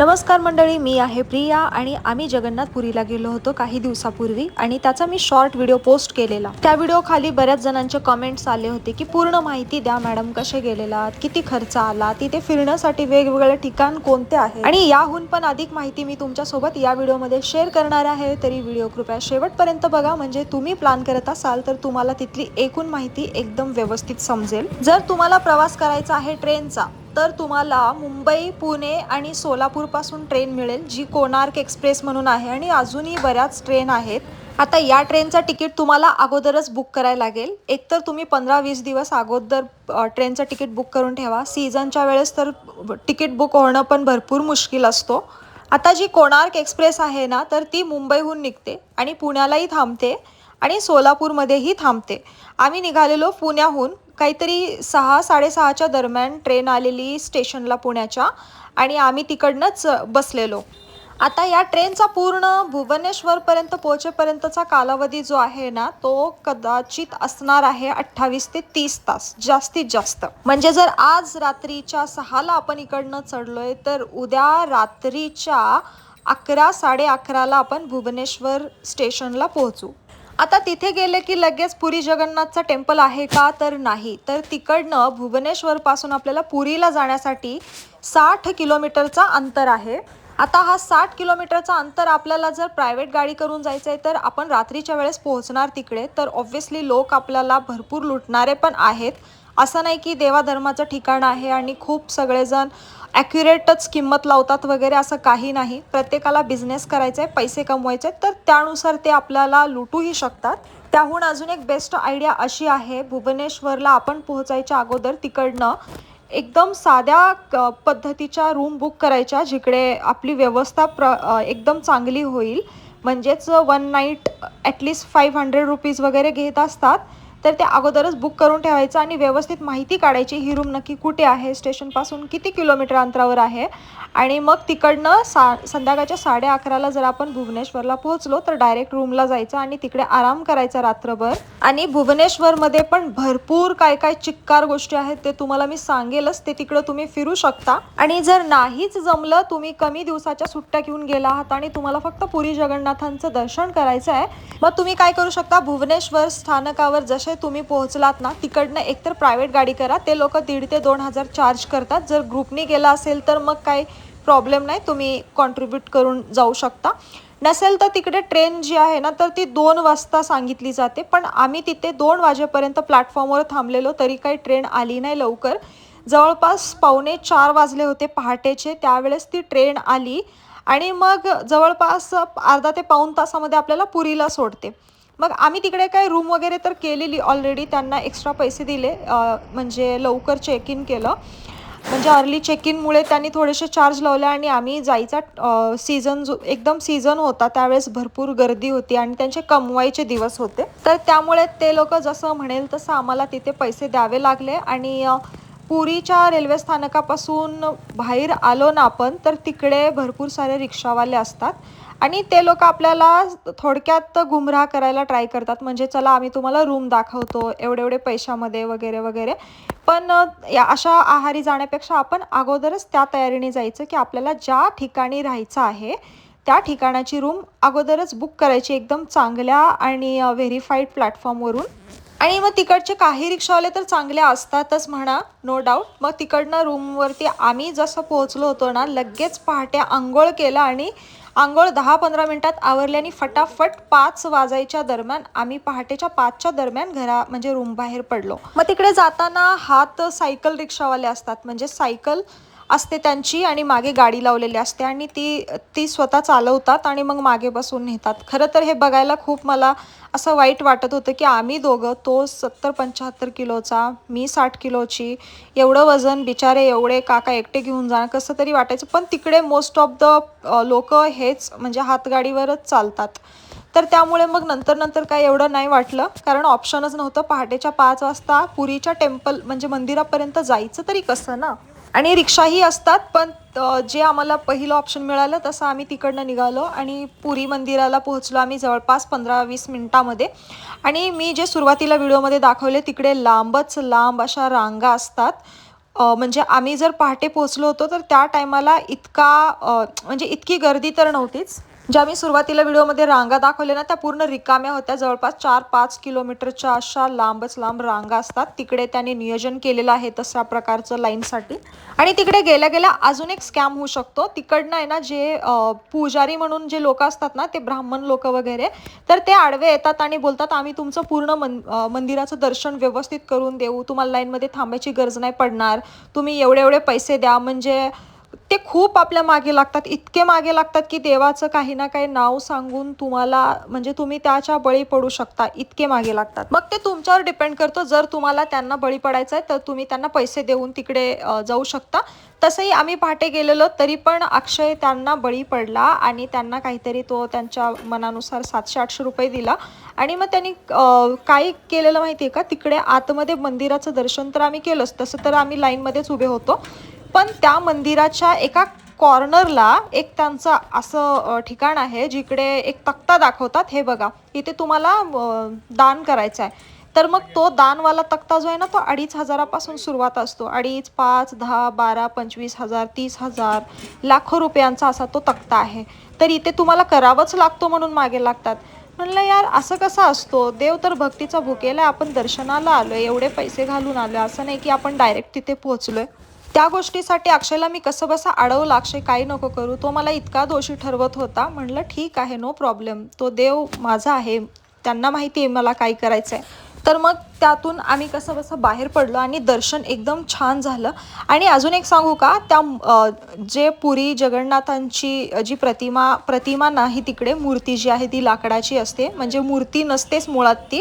नमस्कार मंडळी मी आहे प्रिया आणि आम्ही जगन्नाथपुरीला गेलो होतो काही दिवसापूर्वी आणि त्याचा मी शॉर्ट व्हिडिओ पोस्ट केलेला. त्या व्हिडिओ खाली बऱ्याच जणांचे कमेंट्स आले होते की पूर्ण माहिती द्या मॅडम कसे गेलेलात किती खर्च आला? तिथे फिरण्यासाठी वेगवेगळे ठिकाण कोणते आहे आणि याहून पण अधिक माहिती मी तुमच्यासोबत या व्हिडिओमध्ये शेअर करणार आहे. तरी व्हिडिओ कृपया शेवटपर्यंत बघा. म्हणजे तुम्ही प्लॅन करत असाल तर तुम्हाला तिथली एकूण माहिती एकदम व्यवस्थित समजेल. जर तुम्हाला प्रवास करायचा आहे ट्रेनचा तर तुम्हाला मुंबई पुणे आणि सोलापूरपासून ट्रेन मिळेल जी कोणार्क एक्सप्रेस म्हणून आहे आणि अजूनही बऱ्याच ट्रेन आहेत. आता या ट्रेनचं तिकीट तुम्हाला अगोदरच बुक करायला लागेल. एकतर तुम्ही पंधरा वीस दिवस अगोदर ट्रेनचं तिकीट बुक करून ठेवा. सीझनच्या वेळेस तर तिकीट बुक होणं पण भरपूर मुश्किल असतो. आता जी कोणार्क एक्सप्रेस आहे ना तर ती मुंबईहून निघते आणि पुण्यालाही थांबते आणि सोलापूरमध्येही थांबते. आम्ही निघालेलो पुण्याहून काहीतरी सहा साडेसहाच्या दरम्यान ट्रेन आलेली स्टेशनला पुण्याच्या आणि आम्ही तिकडनंच बसलेलो. आता या ट्रेनचा पूर्ण भुवनेश्वरपर्यंत पोहोचेपर्यंतचा कालावधी जो आहे ना तो कदाचित असणार आहे अठ्ठावीस ते तीस तास जास्तीत जास्त. म्हणजे जर आज रात्रीच्या सहाला आपण इकडनं चढलोय तर उद्या रात्रीच्या अकरा साडे अकराला आपण भुवनेश्वर स्टेशनला पोहोचू. आता तिथे गेले की लगेच पुरी जगन्नाथचं टेम्पल आहे का तर नाही. तर तिकडनं भुवनेश्वरपासून आपल्याला पुरीला जाण्यासाठी साठ किलोमीटरचा अंतर आहे. आता हा साठ किलोमीटरचा अंतर आपल्याला जर प्रायव्हेट गाडी करून जायचं आहे तर आपण रात्रीच्या वेळेस पोहोचणार तिकडे. तर ऑब्व्हियसली लोक आपल्याला भरपूर लुटणारे पण आहेत. असं नाही की देवाधर्माचं ठिकाण आहे आणि खूप सगळेजण ॲक्युरेटच किंमत लावतात वगैरे असं काही नाही. प्रत्येकाला बिझनेस करायचा आहे पैसे कमवायचे आहेत तर त्यानुसार ते आपल्याला लुटूही शकतात. त्याहून अजून एक बेस्ट आयडिया अशी आहे भुवनेश्वरला आपण पोहोचायच्या अगोदर तिकडनं एकदम साध्या पद्धतीच्या रूम बुक करायच्या जिकडे आपली व्यवस्था प्र एकदम चांगली होईल. म्हणजेच one night at least five hundred rupees वगैरे घेत असतात. तर ते अगोदरच बुक करून ठेवायचं आणि व्यवस्थित माहिती काढायची. ही रूम नक्की कुठे आहे? स्टेशनपासून किती किलोमीटर अंतरावर आहे? आणि मग तिकडनं सा संध्याकाळच्या साडे अकराला जर आपण भुवनेश्वरला पोहोचलो तर डायरेक्ट रूमला जायचं आणि तिकडे आराम करायचा रात्रभर. आणि भुवनेश्वरमध्ये पण भरपूर काय काय चिक्कार गोष्टी आहेत ते तुम्हाला मी सांगेलच. ते तिकडं तुम्ही फिरू शकता. आणि जर नाहीच जमलं तुम्ही कमी दिवसाच्या सुट्ट्या घेऊन गेला आहात आणि तुम्हाला फक्त पुरी जगन्नाथांचं दर्शन करायचं आहे मग तुम्ही काय करू शकता? भुवनेश्वर स्थानकावर जसे तुम्ही पोहोचलात ना तिकडनं एकतर प्रायव्हेट गाडी करा. ते लोक दीड ते दोन हजार चार्ज करतात. जर ग्रुपनी गेला असेल तर मग काही प्रॉब्लेम नाही. तुम्ही कॉन्ट्रीब्यूट करून जाऊ शकता. नसेल तर तिकडे ट्रेन जी आहे ना तर ती दोन वाजता सांगितली जाते. पण आम्ही तिथे दोन वाजेपर्यंत प्लॅटफॉर्मवर थांबलेलो तरी काही ट्रेन आली नाही लवकर. जवळपास पावणे चार वाजले होते पहाटेचे. त्यावेळेस ती ट्रेन आली आणि मग जवळपास अर्धा ते पाऊण तासामध्ये आपल्याला पुरीला सोडते. मग आम्ही तिकडे काय रूम वगैरे तर केलेली ऑलरेडी त्यांना एक्स्ट्रा पैसे दिले म्हणजे लवकर चेक इन केलं. म्हणजे अर्ली चेक इनमुळे त्यांनी थोडेसे चार्ज लावले आणि आम्ही जायचा सीझन जो एकदम सीझन होता त्यावेळेस भरपूर गर्दी होती आणि त्यांचे कमवायचे दिवस होते. तर त्यामुळे ते लोक जसं म्हणेल तसं आम्हाला तिथे पैसे द्यावे लागले आणि पुरीच्या रेल्वे स्थानकापासून बाहेर आलो ना आपण तर तिकडे भरपूर सारे रिक्षावाले असतात. आणि ते लोक आपल्याला थोडक्यात गुमराह करायला ट्राय करतात. म्हणजे चला आम्ही तुम्हाला रूम दाखवतो एवढे एवढे पैशामध्ये वगैरे वगैरे. पण या अशा आहारी जाण्यापेक्षा आपण अगोदरच त्या तयारीने जायचं की आपल्याला ज्या ठिकाणी राहायचं आहे त्या ठिकाणाची रूम अगोदरच बुक करायची एकदम चांगल्या आणि व्हेरीफाईड प्लॅटफॉर्मवरून आणि मग तिकडचे काही रिक्षावाले तर चांगले असतातच म्हणा नो डाऊट मग तिकडनं रूमवरती आम्ही जसं पोहोचलो होतो ना लगेच पहाटे आंघोळ केलं आणि आंघोळ दहा पंधरा मिनिटात आवरल्याने फटाफट पाच वाजायच्या दरम्यान आम्ही पहाटेच्या पाचच्या दरम्यान घरा म्हणजे रूम बाहेर पडलो. मग तिकडे जाताना हात सायकल रिक्षावाले असतात. म्हणजे सायकल असते त्यांची आणि मागे गाडी लावलेली असते आणि ती ती स्वतः चालवतात आणि मग मागे बसून नेतात. खरं तर हे बघायला खूप मला असं वाईट वाटत होतं की आम्ही दोघं तो सत्तर पंच्याहत्तर किलोचा मी साठ किलोची एवढं वजन बिचारे एवढे काका एकटे घेऊन जाणं कसं तरी वाटायचं. पण तिकडे मोस्ट ऑफ द लोक हेच म्हणजे हातगाडीवरच चालतात. तर त्यामुळे मग नंतर नंतर काय एवढं नाही वाटलं. कारण ऑप्शनच नव्हतं. पहाटेच्या पाच वाजता पुरीच्या टेम्पल म्हणजे मंदिरापर्यंत जायचं तरी कसं ना? आणि रिक्षाही असतात पण जे आम्हाला पहिलं ऑप्शन मिळालं तसं आम्ही तिकडनं निघालो आणि पुरी मंदिराला पोहोचलो आम्ही जवळपास पंधरा वीस मिनटामध्ये. आणि मी जे सुरुवातीला व्हिडिओमध्ये दाखवले तिकडे लांबच लांब अशा रांगा असतात. म्हणजे आम्ही जर पहाटे पोहोचलो होतो तर त्या टायमाला इतका म्हणजे इतकी गर्दी तर नव्हतीच. ज्या मी सुरुवातीला व्हिडिओमध्ये रांगा दाखवल्या ना त्या पूर्ण रिकाम्या होत्या. जवळपास चार पाच किलोमीटरच्या अशा लांबच लांब रांगा असतात. तिकडे त्याने नियोजन केलेलं आहे तशा प्रकारचं लाईनसाठी. आणि तिकडे गेल्या गेल्या अजून एक स्कॅम होऊ शकतो. तिकडनं आहे ना जे पुजारी म्हणून जे लोक असतात ना ते ब्राह्मण लोक वगैरे तर ते आडवे येतात आणि बोलतात आम्ही तुमचं पूर्ण मन मंदिराचं दर्शन व्यवस्थित करून देऊ. तुम्हाला लाईनमध्ये थांबायची गरज नाही पडणार. तुम्ही एवढे एवढे पैसे द्या. म्हणजे ते खूप आपल्या मागे लागतात इतके मागे लागतात की देवाचं काही ना काही नाव सांगून तुम्हाला म्हणजे तुम्ही त्याच्या बळी पडू शकता इतके मागे लागतात. मग ते तुमच्यावर डिपेंड करतो. जर तुम्हाला त्यांना बळी पडायचं आहे तर तुम्ही त्यांना पैसे देऊन तिकडे जाऊ शकता. तसंही आम्ही पहाटे गेलेलो तरी पण अक्षय त्यांना बळी पडला आणि त्यांना काहीतरी तो त्यांच्या मनानुसार सातशे आठशे रुपये दिला. आणि मग त्यांनी काय केलेलं माहिती आहे का? तिकडे आतमध्ये मंदिराचं दर्शन तर आम्ही केलंच. तसं तर आम्ही लाईनमध्येच उभे होतो. पण त्या मंदिराच्या एका कॉर्नरला एक त्यांचं असं ठिकाण आहे जिकडे एक तक्ता दाखवतात. हे बघा इथे तुम्हाला दान करायचं आहे. तर मग तो दानवाला तक्ता जो आहे ना तो अडीच हजारापासून सुरुवात असतो. अडीच पाच दहा बारा पंचवीस हजार तीस हजार लाखो रुपयांचा असा तो तक्ता आहे. तर इथे तुम्हाला करावंच लागतो म्हणून मागे लागतात. म्हणलं यार असं कसं असतो? देव तर भक्तीचा भुकेला आहे. आपण दर्शनाला आलोय. एवढे पैसे घालून आलो असं नाही की आपण डायरेक्ट तिथे पोहोचलोय. त्या गोष्टीसाठी अक्षयला मी कसं बसं अडवलं अक्षय काही नको करू. तो मला इतका दोषी ठरवत होता. म्हणलं ठीक आहे नो प्रॉब्लेम तो देव माझा आहे. त्यांना माहिती आहे मला काय करायचं आहे तर मग त्यातून आम्ही कसं बसं बाहेर पडलो आणि दर्शन एकदम छान झालं. आणि अजून एक सांगू का त्या जे पुरी जगन्नाथांची जी प्रतिमा प्रतिमा नाही तिकडे मूर्ती जी आहे ती लाकडाची असते. म्हणजे मूर्ती नसतेच मुळात ती.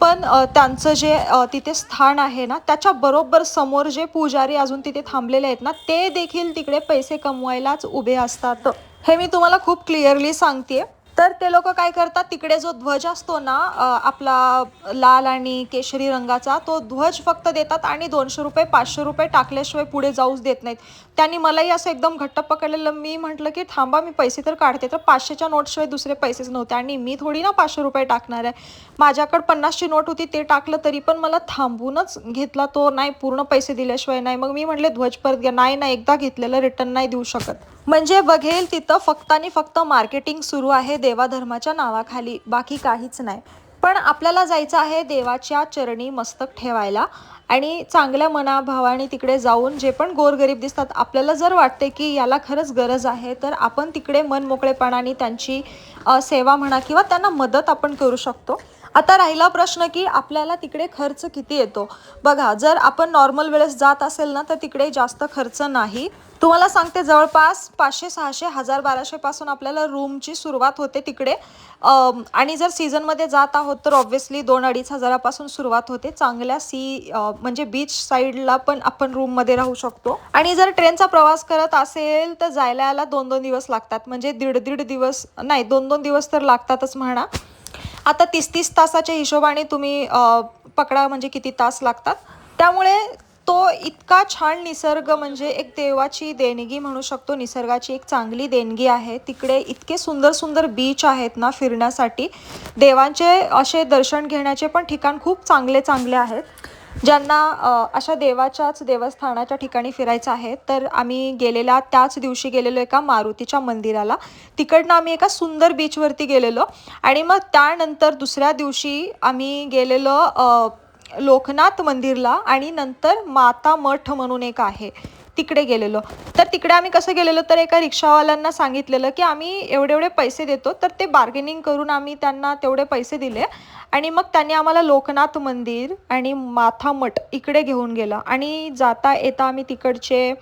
पण त्यांचं जे तिथे स्थान आहे ना त्याच्या बरोबर समोर जे पुजारी अजून तिथे थांबलेले आहेत ना ते देखील तिकडे पैसे कमवायलाच उभे असतात. हे मी तुम्हाला खूप क्लिअरली सांगते तर ते लोक काय करतात तिकडे जो ध्वज असतो ना आपला लाल आणि केशरी रंगाचा तो ध्वज फक्त देतात आणि दोनशे रुपये पाचशे रुपये टाकल्याशिवाय पुढे जाऊच देत नाहीत. त्यांनी मलाही असं एकदम घट्ट पकडलेलं. मी म्हटलं की थांबा मी पैसे तर काढते. तर पाचशेच्या नोटशिवाय दुसरे पैसेच नव्हते. आणि मी थोडी ना पाचशे रुपये टाकणार आहे. माझ्याकडे पन्नासची नोट होती ते टाकलं तरी पण मला थांबूनच घेतला तो नाही पूर्ण पैसे दिल्याशिवाय नाही. मग मी म्हटले ध्वज परत घ्या. नाही नाही एकदा घेतलेलं रिटर्न नाही देऊ शकत. म्हणजे बघेल तिथं फक्त आणि फक्त मार्केटिंग सुरू आहे देवाधर्माच्या नावाखाली. बाकी काहीच नाही. पण आपल्याला जायचं आहे देवाच्या चरणी मस्तक ठेवायला. आणि चांगल्या मनाभावाने तिकडे जाऊन जे पण गोरगरीब दिसतात आपल्याला जर वाटते की याला खरंच गरज आहे तर आपण तिकडे मन मोकळेपणाने त्यांची सेवा म्हणा किंवा त्यांना मदत आपण करू शकतो. आता राहिला प्रश्न की आपल्याला तिकडे खर्च किती येतो? बघा जर आपण नॉर्मल वेळेस जात असेल ना तर तिकडे जास्त खर्च नाही. तुम्हाला सांगते जवळपास पाचशे सहाशे हजार बाराशे पासून आपल्याला रूमची सुरुवात होते तिकडे. आणि जर सीझनमध्ये जात आहोत तर ऑब्व्हियसली दोन अडीच हजारापासून सुरुवात होते. चांगल्या सी म्हणजे बीच साईडला पण आपण रूममध्ये राहू शकतो. आणि जर ट्रेनचा प्रवास करत असेल तर जायला यायला दोन दोन दिवस लागतात. म्हणजे दीड दीड दिवस नाही दोन दोन दिवस तर लागतातच म्हणा. आता तीस तीस तासाच्या हिशोबाने तुम्ही पकडा म्हणजे किती तास लागतात? त्यामुळे तो इतका छान निसर्ग म्हणजे एक देवाची देणगी म्हणू शकतो. निसर्गाची एक चांगली देणगी आहे. तिकडे इतके सुंदर सुंदर बीच आहेत ना फिरण्यासाठी. देवांचे असे दर्शन घेण्याचे पण ठिकाण खूप चांगले चांगले आहेत. ज्यांना अशा देवाच्याच देवस्थानाच्या ठिकाणी फिरायचं आहे तर आम्ही गेलेल्या त्याच दिवशी गेलेलो एका मारुतीच्या मंदिराला. तिकडनं आम्ही एका सुंदर बीचवरती गेलेलो आणि मग त्यानंतर दुसऱ्या दिवशी आम्ही गेलेलो लोकनाथ मंदिरला आणि नंतर माता मठ म्हणून एक आहे. तिकडे गेलेलो. तर तिकडे आम्ही कसं गेलेलो? तर एका रिक्षावाल्यांना सांगितलेलं की आम्ही एवढे एवढे पैसे देतो तर ते बार्गेनिंग करून आम्ही त्यांना तेवढे पैसे दिले. आणि मग त्यांनी आम्हाला लोकनाथ मंदिर आणि माथा मठ इकडे घेऊन गेलं. आणि जाता येता आम्ही तिकडचे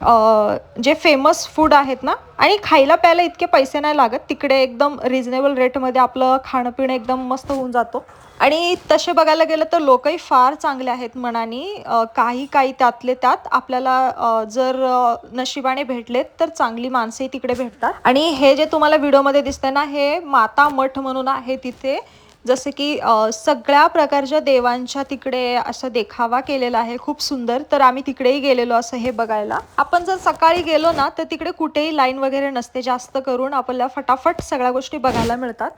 जे फेमस फूड आहेत ना आणि खायला प्यायला इतके पैसे नाही लागत तिकडे एकदम रिजनेबल रेटमध्ये आपलं खाणं पिणं एकदम मस्त होऊन जातो. आणि तसे बघायला गेलं तर लोकही फार चांगले आहेत मनाने काही काही त्यातले त्यात आपल्याला जर नशिबाने भेटलेत तर चांगली माणसंही तिकडे भेटतात. आणि हे जे तुम्हाला व्हिडिओमध्ये दिसतंय ना हे माता मठ म्हणून आहे तिथे. जसे की सगळ्या प्रकारच्या देवांच्या तिकडे असं देखावा केलेला आहे खूप सुंदर. तर आम्ही तिकडेही गेलेलो असं हे बघायला. आपण जर सकाळी गेलो ना तर तिकडे कुठेही लाईन वगैरे नसते. जास्त करून आपल्याला फटाफट सगळ्या गोष्टी बघायला मिळतात.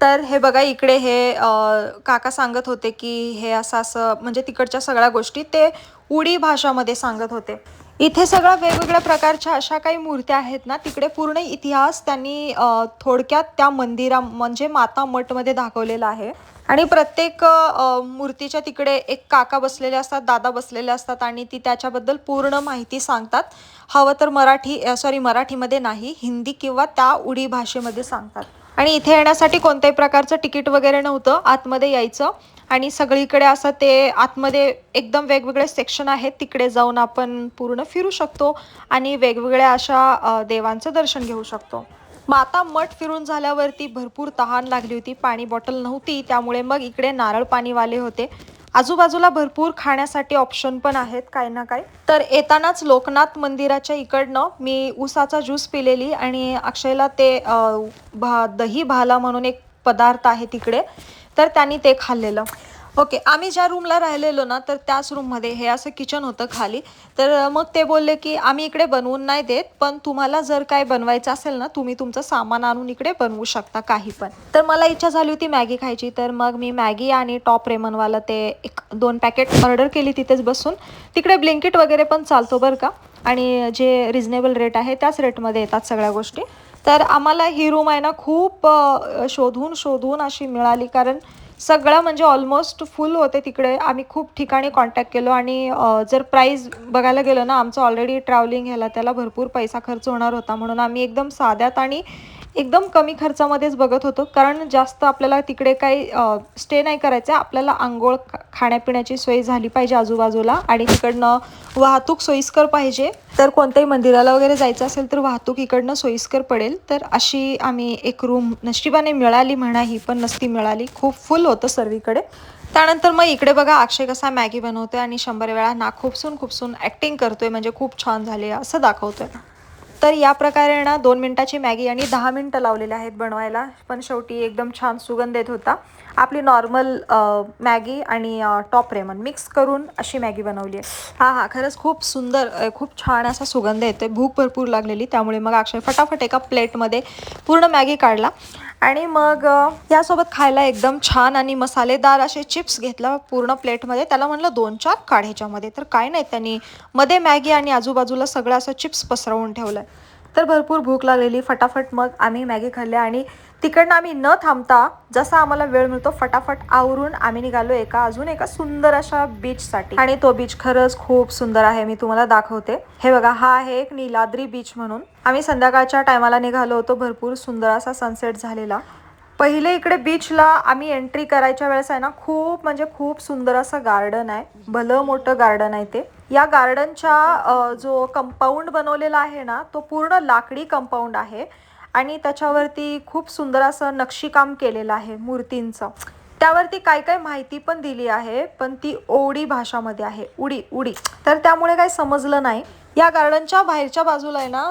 तर हे बघा इकडे हे काका सांगत होते की हे असं असं म्हणजे तिकडच्या सगळ्या गोष्टी ते उडी भाषामध्ये सांगत होते. इथे सगळ्या वेगवेगळ्या प्रकारच्या अशा काही मूर्त्या आहेत ना तिकडे पूर्ण इतिहास त्यांनी थोडक्यात त्या मंदिरा म्हणजे माता मठमध्ये दाखवलेला आहे. आणि प्रत्येक मूर्तीच्या तिकडे एक काका बसलेले असतात दादा बसलेले असतात आणि ती त्याच्याबद्दल पूर्ण माहिती सांगतात. हवं तर मराठी सॉरी मराठीमध्ये नाही हिंदी किंवा त्या उडी भाषेमध्ये सांगतात. आणि इथे येण्यासाठी कोणत्याही प्रकारचं तिकीट वगैरे नव्हतं आतमध्ये यायचं. आणि सगळीकडे असं ते आतमध्ये एकदम वेगवेगळे सेक्शन आहेत तिकडे जाऊन आपण पूर्ण फिरू शकतो आणि वेगवेगळ्या अशा देवांचं दर्शन घेऊ शकतो. माता मठ फिरून झाल्यावरती भरपूर तहान लागली होती पाणी बॉटल नव्हती त्यामुळे मग इकडे नारळ पाणीवाले होते. आजूबाजूला भरपूर खाण्यासाठी ऑप्शन पण आहेत काही ना काही. तर येतानाच लोकनाथ मंदिराच्या इकडनं मी ऊसाचा ज्यूस पिलेली आणि अक्षयला ते भा दही भाला म्हणून एक पदार्थ आहे तिकडे. तर त्यांनी ते खाल्लेलं. ओके आम्ही ज्या रूमला राहिलेलो ना तर त्याच रूममध्ये हे असं किचन होतं खाली. तर मग ते बोलले की आम्ही इकडे बनवून नाही देत पण तुम्हाला जर काय बनवायचं असेल ना तुम्ही तुमचं सामान आणून इकडे बनवू शकता काही पण. तर मला इच्छा झाली होती मॅगी खायची तर मग मी मॅगी आणि टॉप रेमनवाला ते एक दोन पॅकेट ऑर्डर केली तिथेच बसून. तिकडे ब्लिंकिट वगैरे पण चालतो बरं का. आणि जे रिजनेबल रेट आहे त्याच रेटमध्ये येतात सगळ्या गोष्टी. तर आम्हाला ही रूम आहे ना खूप शोधून शोधून अशी मिळाली. कारण सगळं म्हणजे ऑलमोस्ट फुल होते तिकडे. आम्ही खूप ठिकाणी कॉन्टॅक्ट केलो आणि जर प्राईज बघायला गेलं ना आमचं ऑलरेडी ट्रॅव्हलिंग ह्याला त्याला भरपूर पैसा खर्च होणार होता म्हणून आम्ही एकदम साध्यात आणि एकदम कमी खर्चामध्येच बघत होतो. कारण जास्त आपल्याला तिकडे काही स्टे नाही करायचं. आहे आपल्याला आंघोळ खाण्यापिण्याची सोय झाली पाहिजे आजूबाजूला. आणि तिकडनं वाहतूक सोयीस्कर पाहिजे. तर कोणत्याही मंदिराला वगैरे जायचं असेल तर वाहतूक इकडनं सोयीस्कर पडेल. तर अशी आम्ही एक रूम नशिबाने मिळाली म्हणा ही पण नसती मिळाली. खूप फुल होतं सर्वीकडे. त्यानंतर मग इकडे बघा अक्षय कसा मॅगी बनवतोय आणि शंभर वेळा नाक खूपसून खूपसून ॲक्टिंग करतोय. म्हणजे खूप छान झाले असं दाखवतोय. तर या प्रकारे ना दोन मिनटाची मॅगी आणि दहा मिनटं लावलेले आहेत बनवायला. पण शेवटी एकदम छान सुगंध येत होता. आपली नॉर्मल मॅगी आणि टॉप रेमन मिक्स करून अशी मॅगी बनवली आहे. हां हां खरंच खूप सुंदर खूप छान असा सुगंध येतोय. भूक भरपूर लागलेली. त्यामुळे मग अक्षय फटाफट एका प्लेटमध्ये पूर्ण मॅगी काढला. आणि मग यासोबत खायला एकदम छान आणि मसालेदार असे चिप्स घेतला पूर्ण प्लेटमध्ये त्याला म्हणलं दोन चार काढ ह्याच्यामध्ये तर काय नाही त्यांनी मध्ये मॅगी आणि आजूबाजूला सगळं असं चिप्स पसरवून ठेवलं तर भरपूर भूक लागलेली. फटाफट मग आम्ही मॅगी खाल्ल्या आणि तिकडनं आम्ही न थांबता जसा आम्हाला वेळ मिळतो फटाफट आवरून आम्ही निघालो एका अजून एका सुंदर अशा बीचसाठी आणि तो बीच खरंच खूप सुंदर आहे मी तुम्हाला दाखवते. हे बघा हा आहे एक नीलाद्री बीच म्हणून. आम्ही संध्याकाळच्या टायमाला निघालो होतो भरपूर सुंदर असा सनसेट झालेला. पहिले इकडे बीचला आम्ही एंट्री करायच्या वेळेस आहे ना खूप म्हणजे खूप सुंदर असं गार्डन आहे. भलं मोठं गार्डन आहे ते. या गार्डनच्या जो कंपाऊंड बनवलेला आहे ना तो पूर्ण लाकडी कंपाऊंड आहे. आणि त्याच्यावरती खूप सुंदर असं नक्षीकाम केलेलं आहे मूर्तींचं. त्यावरती काय काय माहिती पण दिली आहे पण ती ओडी भाषामध्ये आहे. उडी उडी. तर त्यामुळे काही समजलं नाही. या गार्डनच्या बाहेरच्या बाजूला आहे ना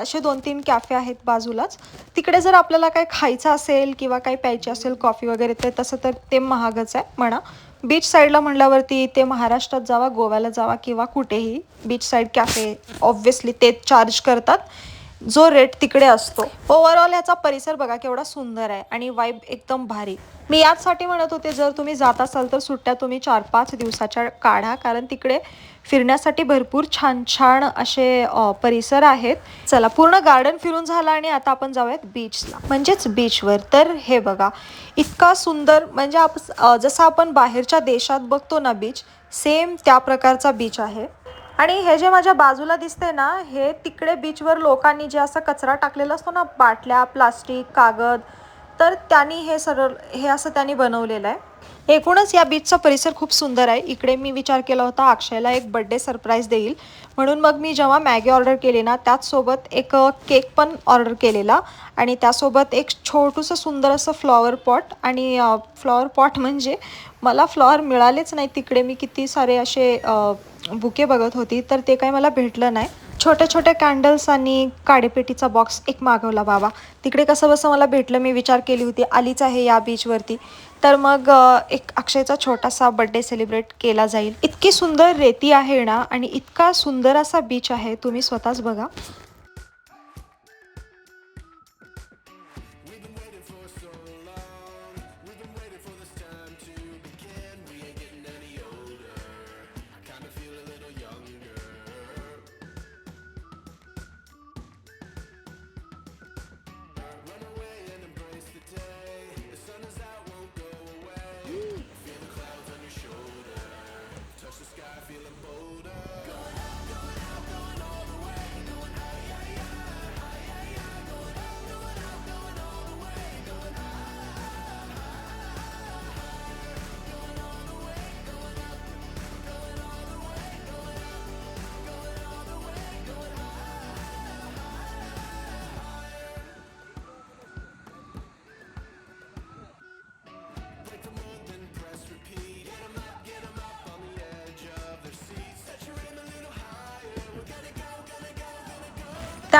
असे दोन तीन कॅफे आहेत बाजूलाच. तिकडे जर आपल्याला काही खायचं असेल किंवा काही प्यायची असेल कॉफी वगैरे तर तसं तर ते महागच आहे म्हणा. बीच साईडला म्हणल्यावरती ते महाराष्ट्रात जावा गोव्याला जावा किंवा कुठेही बीच साईड कॅफे ऑब्व्हियसली ते चार्ज करतात. जो रेट तिकडे असतो. ओव्हरऑल ह्याचा परिसर बघा केवढा सुंदर आहे आणि वाईब एकदम भारी. मी याचसाठी म्हणत होते जर तुम्ही जात असाल तर सुट्ट्या तुम्ही चार पाच दिवसाच्या काढा कारण तिकडे फिरण्यासाठी भरपूर छान छान असे परिसर आहेत. चला पूर्ण गार्डन फिरून झालं आणि आता आपण जाऊयात बीचला म्हणजेच बीचवर तर हे बघा इतका सुंदर म्हणजे आप जसं आपण बाहेरच्या देशात बघतो ना बीच सेम त्या प्रकारचा बीच आहे. आणि हे जे माझ्या बाजूला दिसते ना हे तिकडे बीचवर लोकांनी जे असा कचरा टाकलेला असतो ना बाटल्या प्लास्टिक कागद तर त्यांनी हे सरळ हे असं त्यांनी बनवलेलं आहे. एकूणच या बीचचा परिसर खूप सुंदर आहे. इकडे मी विचार केला होता अक्षयला एक बड्डे सरप्राईज देईल. म्हणून मग मी जेव्हा मॅगी ऑर्डर केली ना त्याचसोबत एक केक पण ऑर्डर केलेला. आणि त्यासोबत एक छोटूसं सुंदर असं फ्लॉवर पॉट आणि फ्लॉवर पॉट म्हणजे मला फ्लॉवर मिळालेच नाही. तिकडे मी किती सारे असे बुके बघत होती तर ते काही मला भेटलं नाही. छोट्या छोट्या कॅन्डल्स आणि काडेपेटीचा बॉक्स एक मागवला बाबा. तिकडे कसं बसं मला भेटलं मी विचार केली होती. आलीच आहे या बीचवरती तर मग एक अक्षयचा छोटासा बड्डे सेलिब्रेट केला जाईल. इतकी सुंदर रेती आहे ना आणि इतका सुंदर असा बीच आहे तुम्ही स्वतःच बघा.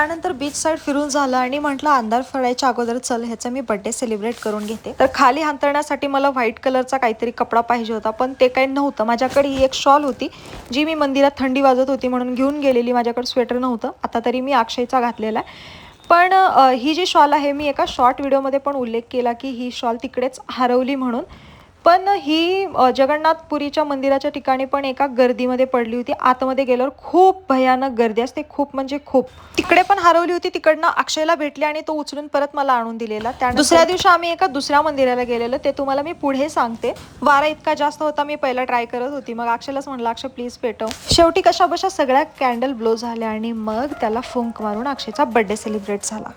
त्यानंतर बीच साईड फिरून झालं आणि म्हटलं अंधार फळायच्या अगोदर चल ह्याचा मी बर्थडे सेलिब्रेट करून घेते. तर खाली हांतरण्यासाठी मला व्हाईट कलरचा काहीतरी कपडा पाहिजे होता पण ते काही नव्हतं. माझ्याकडे ही एक शॉल होती जी मी मंदिरात थंडी वाजत होती म्हणून घेऊन गेलेली. माझ्याकडे स्वेटर नव्हतं. आता तरी मी अक्षयचा घातलेला आहे. पण ही जी शॉल आहे मी एका शॉर्ट व्हिडिओमध्ये पण उल्लेख केला की ही शॉल तिकडेच हरवली म्हणून. पण ही जगन्नाथपुरीच्या मंदिराच्या ठिकाणी पण एका गर्दीमध्ये पडली होती. आतमध्ये गेल्यावर खूप भयानक गर्दी असते. खूप म्हणजे खूप. तिकडे पण हरवली होती. तिकडनं अक्षयला भेटली आणि तो उचलून परत मला आणून दिलेला. त्या दुसऱ्या दिवशी आम्ही एका दुसऱ्या मंदिराला गेलेलो. ते तुम्हाला मी पुढे सांगते. वारा इतका जास्त होता मी पहिला ट्राय करत होती. मग अक्षयलाच म्हणलं अक्षय प्लीज पेटव. शेवटी कशा बशा सगळ्या कॅन्डल ब्लो झाल्या आणि मग त्याला फुंक मारून अक्षयचा बर्थडे सेलिब्रेट झाला.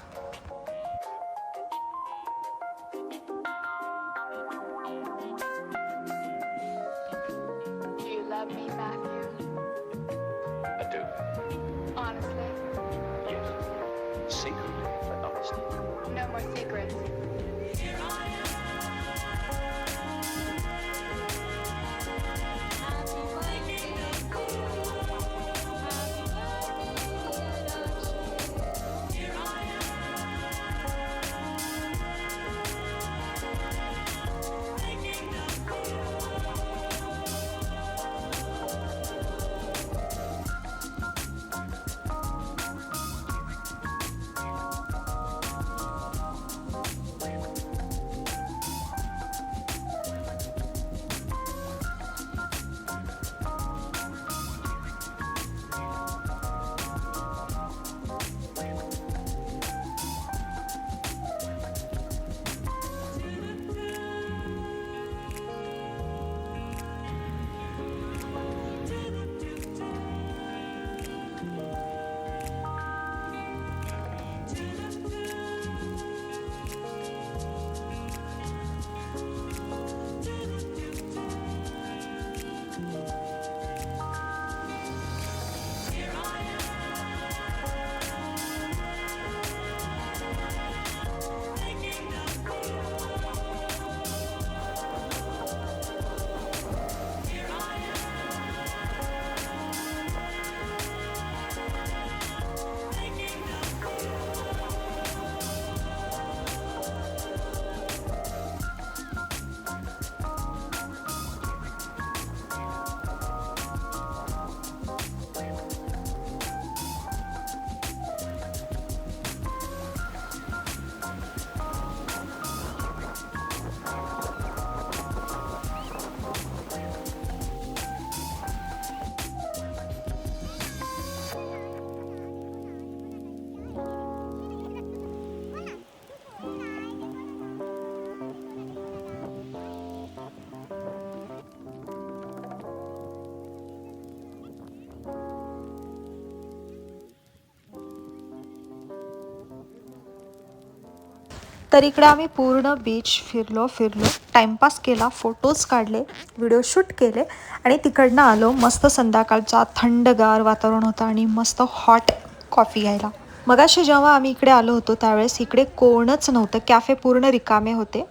तर इकडे आम्ही पूर्ण बीच फिरलो फिरलो. टाइमपास केला फोटोज काढले व्हिडिओ शूट केले आणि तिकडनं आलो मस्त संध्याकाळचा थंडगार वातावरण होतं आणि मस्त हॉट कॉफी घ्यायला मगाशी जेव्हा आम्ही इकडे आलो होतो त्यावेळेस इकडे कोणच नव्हतं. कॅफे पूर्ण रिकामे होते.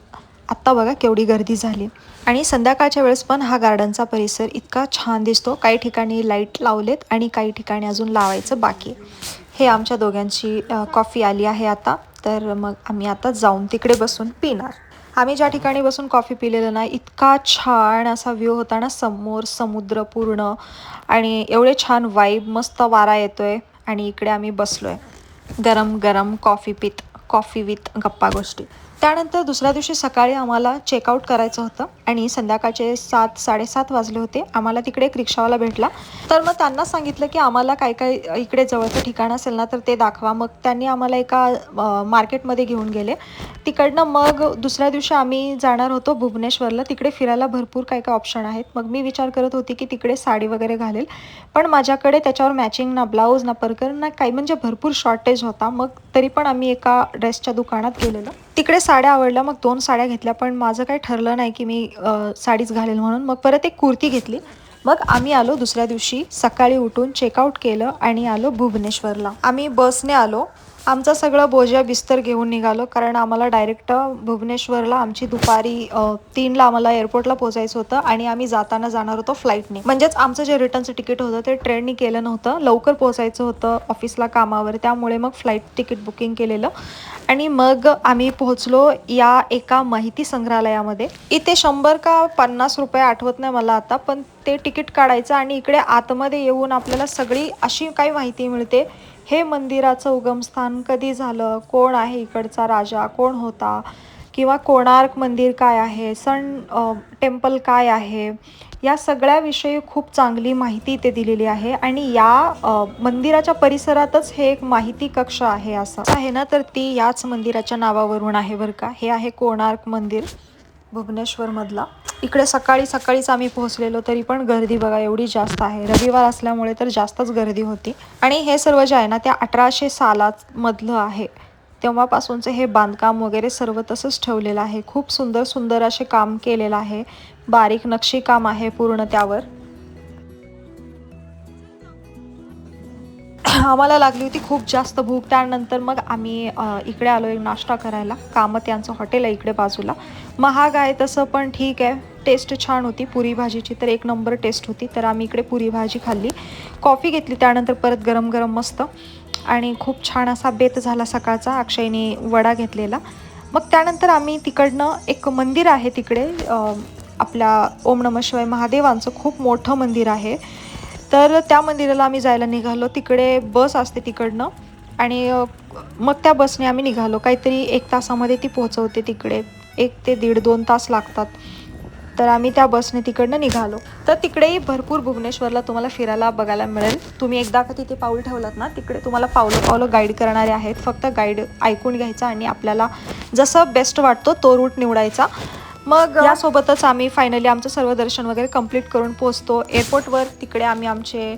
आत्ता बघा केवढी गर्दी झाली. आणि संध्याकाळच्या वेळेस पण हा गार्डनचा परिसर इतका छान दिसतो. काही ठिकाणी लाइट लावलेत आणि काही ठिकाणी अजून लावायचं बाकी हे आमच्या दोघांची कॉफी आली आहे आता. तर मग आम्ही आता जाऊन तिकडे बसून पिणार. आम्ही ज्या ठिकाणी बसून कॉफी पिलेलं ना इतका छान असा व्ह्यू होता ना समोर समुद्र पूर्ण आणि एवढे छान वाईब मस्त वारा येतोय आणि इकडे आम्ही बसलोय. गरम गरम कॉफी पित कॉफी विथ गप्पा गोष्टी. त्यानंतर दुसऱ्या दिवशी सकाळी आम्हाला चेकआउट करायचं होतं आणि संध्याकाळचे सात साडेसात वाजले होते. आम्हाला तिकडे एक रिक्षावाला भेटला. तर मग त्यांना सांगितलं की आम्हाला काय काय इकडे जवळचं ठिकाण असेल ना तर ते दाखवा. मग त्यांनी आम्हाला एका मार्केटमध्ये घेऊन गेले. तिकडनं मग दुसऱ्या दिवशी आम्ही जाणार होतो भुवनेश्वरला. तिकडे फिरायला भरपूर काय काय ऑप्शन आहेत. मग मी विचार करत होती की तिकडे साडी वगैरे घालेल. पण माझ्याकडे त्याच्यावर मॅचिंग ना ब्लाऊज ना परकर ना काही म्हणजे भरपूर शॉर्टेज होता. मग तरी पण आम्ही एका ड्रेसच्या दुकानात गेलेलो. तिकडे साड्या आवडल्या मग दोन साड्या घेतल्या पण माझं काही ठरलं नाही की मी साडीच घालेल म्हणून. मग परत एक कुर्ती घेतली. मग आम्ही आलो दुसऱ्या दिवशी सकाळी उठून चेकआउट केलं आणि आलो भुवनेश्वरला. आम्ही बसने आलो. आमचा सगळं बोजा बिस्तर घेऊन निघालो कारण आम्हाला डायरेक्ट भुवनेश्वरला आमची दुपारी तीनला आम्हाला एअरपोर्टला पोहोचायचं होतं आणि आम्ही जाताना जाणार होतो फ्लाईटने म्हणजेच आमचं जे रिटर्नचं तिकीट होतं ते ट्रेननी केलं नव्हतं. लवकर पोहोचायचं होतं ऑफिसला कामावर त्यामुळे मग फ्लाईट तिकीट बुकिंग केलेलं. आणि मग आम्ही पोहोचलो या एका माहिती संग्रहालयामध्ये. इथे शंभर का पन्नास रुपये आठवत नाही मला आता पण ते तिकीट काढायचं आणि इकडे आतमध्ये येऊन आपल्याला सगळी अशी काही माहिती मिळते. हे मंदिराचं उगमस्थान कधी झालं? कोण आहे इकडचा राजा? कोण होता? किंवा कोणार्क मंदिर काय आहे? सन टेम्पल काय आहे? या सगळ्याविषयी खूप चांगली माहिती इथे दिलेली आहे. आणि या मंदिराच्या परिसरातच हे एक माहिती कक्ष आहे असं. आहे ना? तर ती याच मंदिराच्या नावावरून आहे बरं का? हे आहे कोणार्क मंदिर. भुवनेश्वरमधला. इकडे सकाळी सकाळीच आम्ही पोहोचलेलो तरी पण गर्दी बघा एवढी जास्त आहे. रविवार असल्यामुळे तर जास्तच गर्दी होती. आणि हे सर्व जे आहे ना त्या अठराशे सालामधलं आहे. तेव्हापासूनचं हे बांधकाम वगैरे सर्व तसंच ठेवलेलं आहे. खूप सुंदर सुंदर असे काम केलेलं आहे. बारीक नक्षीकाम आहे पूर्ण त्यावर. आम्हाला लागली होती खूप जास्त भूक. त्यानंतर मग आम्ही इकडे आलो एक नाश्ता करायला. कामत यांचं हॉटेल आहे इकडे बाजूला. महाग आहे तसं पण ठीक आहे. टेस्ट छान होती. पुरी भाजीची तर एक नंबर टेस्ट होती. तर आम्ही इकडे पुरी भाजी खाल्ली. कॉफी घेतली. त्यानंतर परत गरम गरम मस्त. आणि खूप छान असा बेत झाला सकाळचा. अक्षयने वडा घेतलेला. मग त्यानंतर आम्ही तिकडनं एक मंदिर आहे तिकडे. आपल्या ओम नम शिवाय महादेवांचं खूप मोठं मंदिर आहे. तर त्या मंदिराला आम्ही जायला निघालो. तिकडे बस असते तिकडनं. आणि मग त्या बसने आम्ही निघालो. काहीतरी एक तासामध्ये ती पोहोचवते तिकडे. एक ते दीड दोन तास लागतात. तर आम्ही त्या बसने तिकडनं निघालो. तर तिकडेही भरपूर भुवनेश्वरला तुम्हाला फिरायला बघायला मिळेल. तुम्ही एकदा का तिथे पाऊल ठेवलात ना तिकडे तुम्हाला पावलं पावलं गाईड करणारे आहेत. फक्त गाईड ऐकून घ्यायचा आणि आपल्याला जसं बेस्ट वाटतो तो रूट निवडायचा. मग यासोबतच आम्ही फायनली आमचं सर्व दर्शन वगैरे कंप्लीट करून पोचतो एअरपोर्टवर तिकडे आम्ही आमचे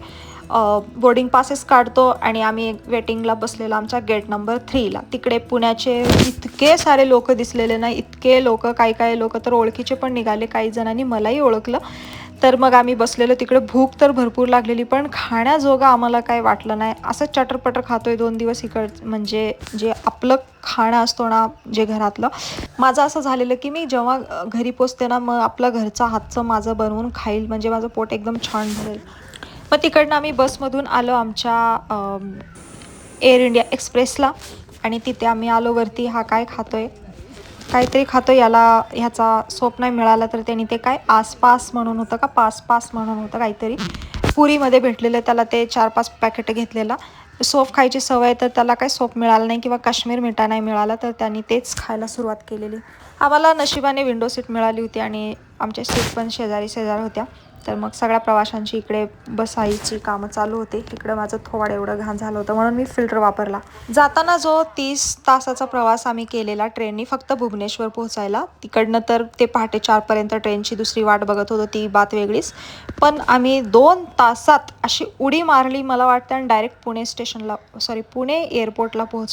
बोर्डिंग पासेस काढतो आणि आम्ही वेटिंगला बसलेलो आमच्या गेट नंबर थ्रीला तिकडे पुण्याचे इतके सारे लोक दिसलेले नाही इतके लोक काही काही लोक तर ओळखीचे पण निघाले. काही जणांनी मलाही ओळखलं. तर मग आम्ही बसलेलो तिकडे. भूक तर भरपूर लागलेली पण खाण्याजोगं आम्हाला काय वाटलं नाही. असंच चटरपटर खातोय दोन दिवस इकड म्हणजे जे आपलं खाणं असतो ना जे घरातलं. माझं असं झालेलं की मी जेव्हा घरी पोचते ना मग आपलं घरचं हातचं माझं बनवून खाईल म्हणजे माझं पोट एकदम छान भरेल. मग तिकडनं आम्ही बसमधून आलो आमच्या एअर इंडिया एक्सप्रेसला. आणि तिथे आम्ही आलो वरती हा काय खातोय? काहीतरी खातो याला ह्याचा सोप नाही मिळाला तर त्यांनी ते काय आसपास म्हणून होतं का पास पास म्हणून होतं काहीतरी. पुरीमध्ये भेटलेलं त्याला ते चार पाच पॅकेट घेतलेला. सोप खायची सवय तर त्याला काही सोप मिळालं नाही किंवा काश्मीर मिठा नाही मिळाला तर त्यांनी तेच खायला सुरुवात केलेली. आम्हाला नशिबाने विंडो सीट मिळाली होती आणि आमच्या सीट पण शेजारी शेजार होत्या. तर मग सगळ्या प्रवाशांची इकडे बसायची कामं चालू होते. इकडं माझं थोडं एवढं घाण झालं होतं म्हणून मी फिल्टर वापरला. जाताना जो तीस तासाचा प्रवास आम्ही केलेला ट्रेननी फक्त भुवनेश्वर पोहोचायला. तिकडनं तर ते पहाटे चारपर्यंत ट्रेनची दुसरी वाट बघत होतो ती बात वेगळीच. पण आम्ही दोन तासात अशी उडी मारली मला वाटतं आणि डायरेक्ट पुणे स्टेशनला सॉरी पुणे एअरपोर्टला पोहोच